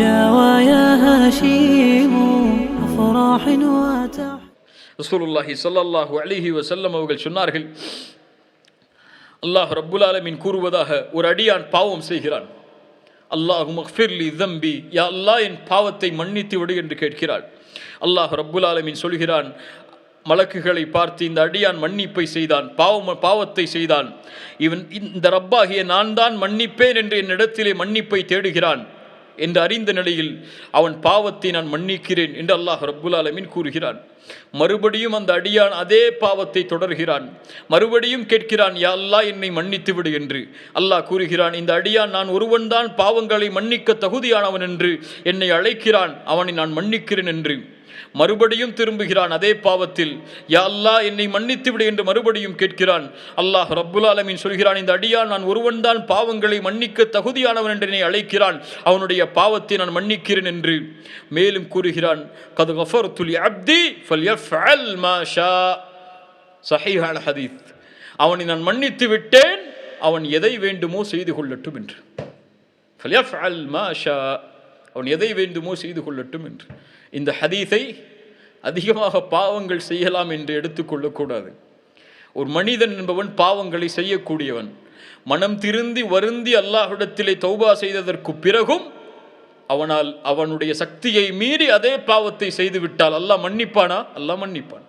جوايا هشيم أفراح وتح ரசூலுல்லாஹி ஸல்லல்லாஹு அலைஹி வஸல்லம் அவர்கள் சொன்னார்கள் அல்லாஹ் ரப்புல் ஆலமீன் கூறுவதாக ஒரு அடியான் பாவம் செய்கிறான் அல்லாஹு மக்ஃபிர்லி தம்பி யா அல்லாஹ் என் பாவத்தை மன்னித்து விடு என்று கேட்கிறாள் அல்லாஹ் ரப்புல் ஆலமீன் சொல்கிறான் மலக்குகளை பார்த்து இந்த அடியான் மன்னிப்பை செய்தான் பாவம் பாவத்தை செய்தான் இவன் இந்த ரப்பாகிய நான் தான் மன்னிப்பேன் என்று என்னிடத்திலே மன்னிப்பை தேடுகிறான் என்று அறிந்த நிலையில் அவன் பாவத்தை நான் மன்னிக்கிறேன் என்று அல்லாஹ் ரப்புல் ஆலமீன் கூறுகிறான். மறுபடியும் அந்த அடியான் அதே பாவத்தை தொடர்கிறான். மறுபடியும் கேட்கிறான் யா அல்லாஹ் என்னை மன்னித்து விடு என்று. அல்லாஹ் கூறுகிறான் இந்த அடியான் நான் ஒருவன்தான் பாவங்களை மன்னிக்க தகுதியானவன் என்று என்னை அழைக்கிறான். அவனை நான் மன்னிக்கிறேன் என்று. மறுபடியும் திரும்புகிறான் அதே பாவத்தில். யா அல்லாஹ் என்னை மன்னித்து விடு என்று மறுபடியும் கேட்கிறான். அல்லாஹ் ரப்புல் ஆலமீன் சொல்கிறான் இந்த அடியான் நான் ஒருவன்தான் பாவங்களை மன்னிக்க தகுதியானவன் என்று என்னை அழைக்கிறான். அவனுடைய பாவத்தை நான் மன்னிக்கிறேன் என்று. மேலும் கூறுகிறான் கது கஃபர்துல் அப்தி ஃபல்யஃப்அல் மா ஷா. அவனை நான் மன்னித்து விட்டேன். அவன் எதை வேண்டுமோ செய்து கொள்ளட்டும் என்று. மா ஷா. அவன் எதை வேண்டுமோ செய்து கொள்ளட்டும் என்று. இந்த ஹதீஸை அதிகமாக பாவங்கள் செய்யலாம் என்று எடுத்துக்கொள்ளக்கூடாது. ஒரு மனிதன் என்பவன் பாவங்களை செய்யக்கூடியவன். மனம் திருந்தி வருந்தி அல்லாஹ்விடத்திலே தௌபா செய்ததற்கு பிறகும் அவனால் அவனுடைய சக்தியை மீறி அதே பாவத்தை செய்துவிட்டால் அல்லாஹ் மன்னிப்பானா? அல்லாஹ் மன்னிப்பான்.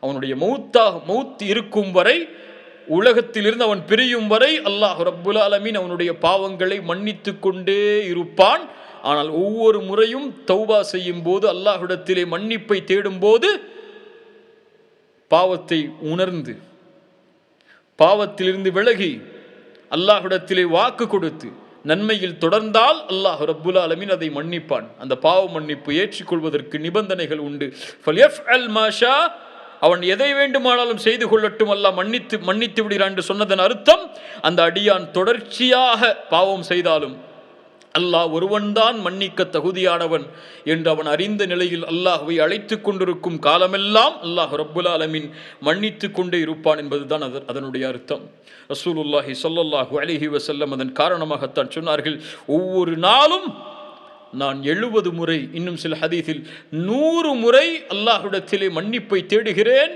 அவனுடைய மௌத்தாக மௌத் இருக்கும் வரை உலகத்திலிருந்து அவன் பிரியும் வரை அல்லாஹ் ரப்புல் அலமீன் அவனுடைய பாவங்களை மன்னித்து கொண்டே இருப்பான். ஆனால் ஒவ்வொரு முறையும் தௌபா செய்யும் போது அல்லாஹ்விடத்திலே மன்னிப்பை தேடும் போது பாவத்தை உணர்ந்து பாவத்திலிருந்து விலகி அல்லாஹ்விடத்திலே வாக்கு கொடுத்து நன்மையில் தொடர்ந்தால் அல்லாஹ் ரப்புல் அலமின் அதை மன்னிப்பான். அந்த பாவ மன்னிப்பு ஏற்றுக்கொள்வதற்கு நிபந்தனைகள் உண்டு. அவன் எதை வேண்டுமானாலும் செய்து கொள்ளட்டும் அல்லாஹ் மன்னித்து மன்னித்து விடுகிறான் என்று சொன்னதன் அர்த்தம் அந்த அடியான் தொடர்ச்சியாக பாவம் செய்தாலும் அல்லாஹ் ஒருவன்தான் மன்னிக்க தகுதியானவன் என்று அவன் அறிந்த நிலையில் அல்லாஹுவை அழைத்து கொண்டிருக்கும் காலமெல்லாம் அல்லாஹ் ரப்புல் அலமின் மன்னித்து கொண்டே இருப்பான் என்பதுதான் அது அதனுடைய அர்த்தம். ரசூலுல்லாஹி சொல்லல்லாஹு அலிஹி வசல்லம் அதன் காரணமாகத்தான் சொன்னார்கள் ஒவ்வொரு நாளும் நான் எழுபது முறை இன்னும் சில ஹதீஸில் நூறு முறை அல்லாஹுடத்திலே மன்னிப்பை தேடுகிறேன்.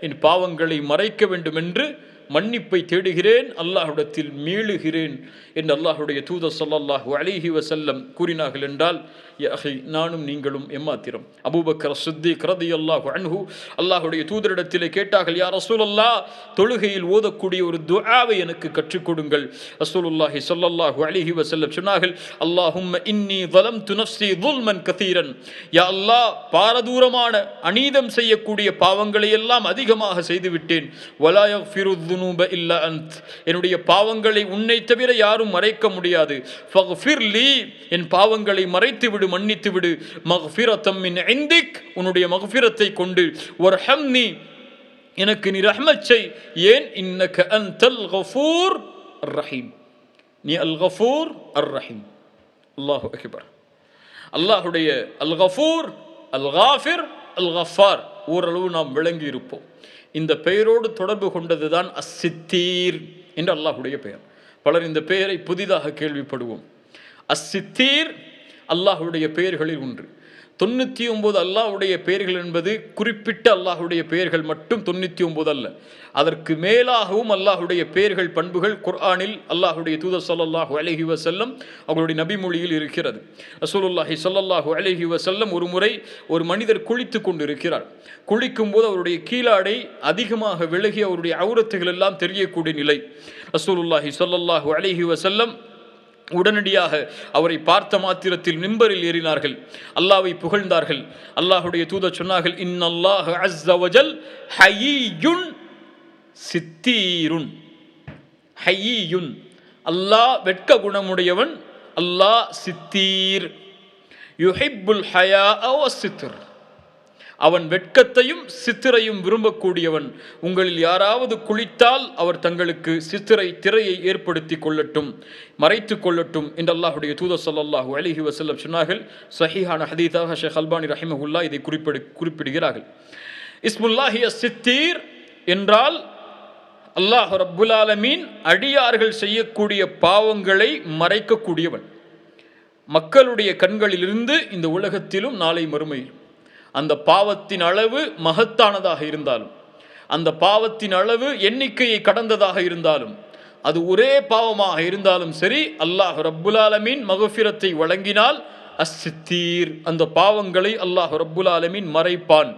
என் பாவங்களை மறைக்க வேண்டும் என்று மன்னிப்பை தேடுகிறேன் அல்லாஹுடத்தில் மீளுகிறேன் என்று அல்லாஹுடைய தூத சொல்லல்லாஹு அலிஹி வசல்லம் கூறினார்கள் என்றால் யஹை நானும் நீங்களும் எம்மாத்திரம் அபூபக்கர் சித்தி கரதி அல்லாஹு அன்ஹு அல்லாஹுடைய தூதரிடத்திலே கேட்டார்கள் யார் ரசூலல்லா தொழுகையில் ஓதக்கூடிய ஒரு துஆவை எனக்கு கற்றுக் கொடுங்கள். ரசூலுல்லாஹி சொல்லல்லாஹு அலிஹி வசல்லம் சொன்னார்கள் அல்லாஹும் இன்னி வலம் துனப்சி துல்மன் கதீரன் யா அல்லாஹ் பாரதூரமான அநீதம் செய்யக்கூடிய பாவங்களை எல்லாம் அதிகமாக செய்துவிட்டேன். வலாய ஃபிருது துனூப இல்ல அந்த் என்னுடைய பாவங்களை உன்னை தவிர யாரும் மறைக்க முடியாது. என் பாவங்களை மறைத்து விடு மன்னித்து விடு. மஹ்ஃபிரத்தம் மின் ஐந்திக் உன்னுடைய மஹ்ஃபிரத்தை கொண்டு. ஒரு ஹம்னி எனக்கு நீ ரஹ்மச்சை ஏன்? இன்னக்க அந்தல் கஃபூர் அர் ரஹீம் நீ அல் கஃபூர் அர் ரஹீம் அல்லாஹு அகிபர். அல்லாஹுடைய அல் கஃபூர் அல் காஃபிர் அல் கஃபார் ஓரளவு நாம் விளங்கி இருப்போம் இந்த பெயரோடு தொடர்பு கொண்டதுதான் அஸ்ஸித்தீர் என்று அல்லாஹுடைய பெயர். பலர் இந்த பெயரை புதிதாக கேள்விப்படுவோம். அஸ்ஸித்தீர் அல்லாஹுடைய பெயர்களில் ஒன்று. தொண்ணூற்றி ஒம்பது அல்லாஹுடைய பெயர்கள் என்பது குறிப்பிட்ட அல்லாஹுடைய பெயர்கள் மட்டும் தொண்ணூற்றி ஒம்பது அல்ல. அதற்கு மேலாகவும் அல்லாஹுடைய பெயர்கள் பண்புகள் குர்ஆனில் அல்லாஹுடைய தூதர் ஸல்லல்லாஹு அலஹி வசல்லம் அவங்களுடைய நபிமொழியில் இருக்கிறது. ரசூலுல்லாஹி ஸல்லல்லாஹு அலஹி வசல்லம் ஒரு முறை ஒரு மனிதர் குளித்து கொண்டிருக்கிறார். குளிக்கும் போது அவருடைய கீழாடை அதிகமாக விலகி அவருடைய அவுரத்துகள் எல்லாம் தெரியக்கூடிய நிலை. ரசூலுல்லாஹி சொல்லல்லாஹு அலஹி வசல்லம் உடனடியாக அவரை பார்த்த மாத்திரத்தில் மிம்பரில் ஏறினார்கள். அல்லாவை புகழ்ந்தார்கள். அல்லாஹுடைய தூத சொன்னார்கள் இன்னல்லாஹ் அஸ்ஸ வஜல் ஹயீயுன் சித்தீருன். ஹயீயுன். அல்லாஹ் வெட்க குணமுடையவன் அல்லாஹ் சித்தீர். யுஹிப்புல் ஹயா சித்தர் அவன் வெட்கத்தையும் சித்திரையும் விரும்பக்கூடியவன். உங்களில் யாராவது குளித்தால் அவர் தங்களுக்கு சித்திரை திரையை ஏற்படுத்தி கொள்ளட்டும் மறைத்து கொள்ளட்டும் என்று அல்லாஹுடைய தூத சொல்லாஹு அலிஹி வசல்லம் சொன்னார்கள். சஹிஹான ஹதீதாக ஷேக் அல்பானி ரஹிமஹுல்லா இதை குறிப்பிடு குறிப்பிடுகிறார்கள். இஸ்முல்லாஹி சித்தீர் என்றால் அல்லாஹ் ரப்புல் ஆலமீன் அடியார்கள் செய்யக்கூடிய பாவங்களை மறைக்கக்கூடியவன். மக்களுடைய கண்களிலிருந்து இந்த உலகத்திலும் நாளை மறுமையிலும் அந்த பாவத்தின் அளவு மகத்தானதாக இருந்தாலும் அந்த பாவத்தின் அளவு எண்ணிக்கையை கடந்ததாக இருந்தாலும் அது ஒரே பாவமாக இருந்தாலும் சரி அல்லாஹ் ரப்புல் ஆலமீன் மகஃபிரத்தை வழங்கினால் அஸ்ஸித்தீர் அந்த பாவங்களை அல்லாஹ் ரப்புல் மறைப்பான்.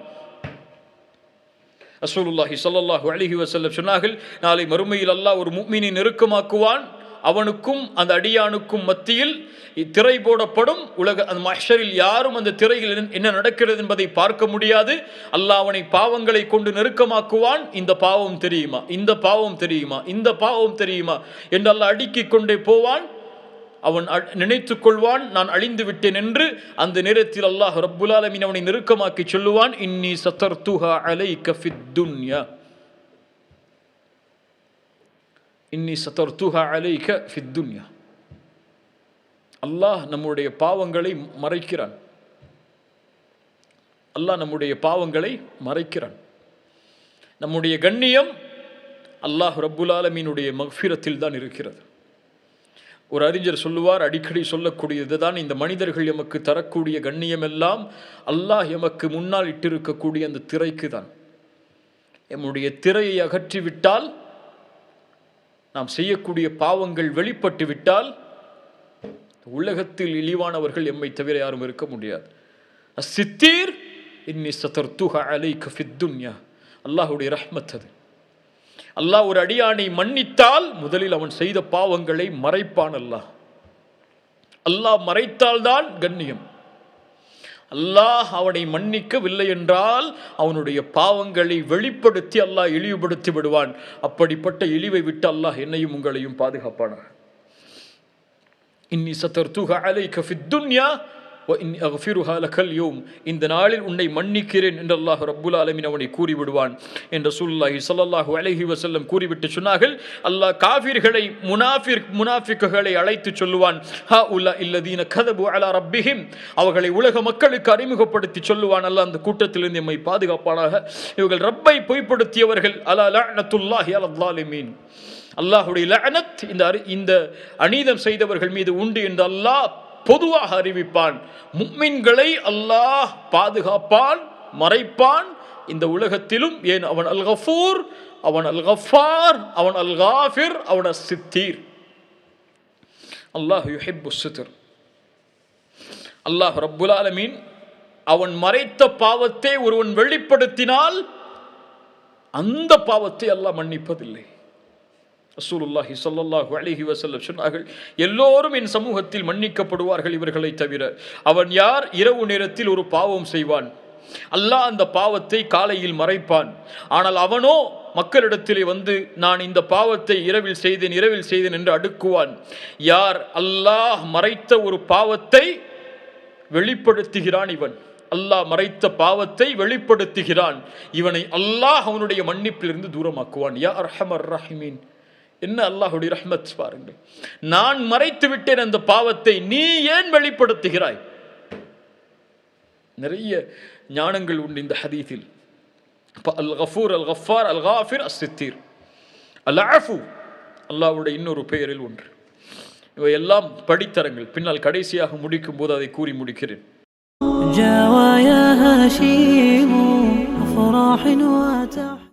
அசூலுல்லாஹி ஸல்லல்லாஹு அலிஹி வசல்லம் சொன்னார்கள் நாளை மறுமையில் அல்லாஹ் ஒரு முக்மினை நெருக்கமாக்குவான் அவனுக்கும் அந்த அடியானுக்கும் மத்தியில் திரை போடப்படும். உலக அந்த மஹ்ஷரில் யாரும் அந்த திரையில் என்ன- நடக்கிறது என்பதை பார்க்க முடியாது. அல்லாஹ் அவனை பாவங்களை கொண்டு நெருக்கமாக்குவான். இந்த பாவம் தெரியுமா? இந்த பாவம் தெரியுமா? இந்த பாவம் தெரியுமா? என்று அல்லாஹ் அடுக்கிக் கொண்டே போவான். அவன் அ- கொள்வான். நான் அழிந்து விட்டேன் என்று அந்த நேரத்தில் அல்லாஹ் ரப்புல் ஆலமீன் அவனை நெருக்கமாக்கி சொல்லுவான். இன்னி சத்தர்துஹா அலை கஃபித் துன்யா. இன்னி சத்தர்துஹா அலைக ஃபித்துன்யா அல்லாஹ் நம்முடைய பாவங்களை மறைக்கிறான். அல்லாஹ் நம்முடைய பாவங்களை மறைக்கிறான். நம்முடைய கண்ணியம் அல்லாஹ் ரப்புல் ஆலமீனுடைய தான் இருக்கிறது. ஒரு அறிஞர் சொல்லுவார் அடிக்கடி சொல்லக்கூடியது தான் இந்த மனிதர்கள் எமக்கு தரக்கூடிய கண்ணியமெல்லாம் அல்லாஹ் எமக்கு முன்னால் இட்டிருக்கக்கூடிய அந்த திரைக்கு தான். எம்முடைய திரையை அகற்றிவிட்டால் நாம் செய்யக்கூடிய பாவங்கள் வெளிப்பட்டு விட்டால் உலகத்தில் இழிவானவர்கள் எம்மை தவிர யாரும் இருக்க முடியாது. சித்தீர் இன்னி சதர்துஹ அலைக ஃபித் துன்யா. அல்லாஹ்வுடைய ரஹ்மத் அது. அல்லாஹ் ஒரு அடியானை மன்னித்தால் முதலில் அவன் செய்த பாவங்களை மறைப்பான் அல்லாஹ். அல்லாஹ் மறைத்தால்தான் கண்ணியம். அல்லாஹ் அவனை மன்னிக்கவில்லை என்றால் அவனுடைய பாவங்களை வெளிப்படுத்தி அல்லாஹ் இழிவுபடுத்தி விடுவான். அப்படிப்பட்ட இழிவை விட்டு அல்லாஹ் என்னையும் உங்களையும் பாதுகாப்பான இன்னி சத்தர்துக அலைக ஃபித் துன்யா லக்கல் யோம் இந்த நாளில் உன்னை மன்னிக்கிறேன் என்று அல்லாஹ் ரப்புல் ஆலமீன் அவனை கூறிவிடுவான். என்று சூல்லாஹி சல்லாஹூ அலஹி வசல்லம் கூறிவிட்டு சொன்னார்கள் அல்லாஹ் காஃபிர்களை முனாஃபிர் முனாஃபிக்குகளை அழைத்து சொல்லுவான். ஹா உல்லா இல்லதீன கதபு அலா ரப்பிஹிம். அவர்களை உலக மக்களுக்கு அறிமுகப்படுத்தி சொல்லுவான். அல்லாஹ் அந்த கூட்டத்திலிருந்து எம்மை பாதுகாப்பானாக. இவர்கள் ரப்பை பொய்ப்படுத்தியவர்கள் அலா லஅனத்துல்லாஹி அலல்லாலிமீன் அல்லாஹுடைய லஅனத் இந்த இந்த அநீதம் செய்தவர்கள் மீது உண்டு என்று அல்லாஹ் பொதுவாக அறிவிப்பான் முக்மின்களை அல்லாஹ் பாதுகாப்பான் மறைப்பான். இந்த உலகத்திலும் ஏன் அவன் அல் கஃபூர் அவன் அல் கஃபார் அவன் அல் காஃபிர் அவன் சித்தீர் அல்லாஹ் யுஹிப்பு சித்தர் அல்லாஹ் ரப்புல் ஆலமீன் அவன் மறைத்த பாவத்தை ஒருவன் வெளிப்படுத்தினால் அந்த பாவத்தை அல்லாஹ் மன்னிப்பதில்லை. ரசூலுல்லாஹி சல்லாஹூ அலிஹி வசல்லம் சொன்னார்கள் எல்லோரும் என் சமூகத்தில் மன்னிக்கப்படுவார்கள் இவர்களை தவிர. அவன் யார்? இரவு நேரத்தில் ஒரு பாவம் செய்வான். அல்லாஹ் அந்த பாவத்தை காலையில் மறைப்பான். ஆனால் அவனோ மக்களிடத்திலே வந்து நான் இந்த பாவத்தை இரவில் செய்தேன் இரவில் செய்தேன் என்று அடுக்குவான். யார்? அல்லாஹ் மறைத்த ஒரு பாவத்தை வெளிப்படுத்துகிறான் இவன். அல்லாஹ் மறைத்த பாவத்தை வெளிப்படுத்துகிறான். இவனை அல்லாஹ் அவனுடைய மன்னிப்பிலிருந்து தூரமாக்குவான். யா அர்ஹமர் ரஹிமீன். என்ன அல்லாஹுடைய ரஹ்மத் பாருங்கள் நான் மறைத்து விட்டேன் அந்த பாவத்தை நீ ஏன் வெளிப்படுத்துகிறாய் நிறைய ஞானங்கள் உண்டு இந்த ஹதீஸில் அப்ப அல் கஃபூர் அல் கஃபார் அல் காஃபிர் அஸ் சித்தீர் அல் ஆஃபு அல்லாஹ்வுடைய இன்னொரு பெயரில் ஒன்று இவையெல்லாம் படித்தரங்கள் பின்னால் கடைசியாக முடிக்கும் போது அதை கூறி முடிக்கிறேன் جاوى يا هشيم أفراح وتحيا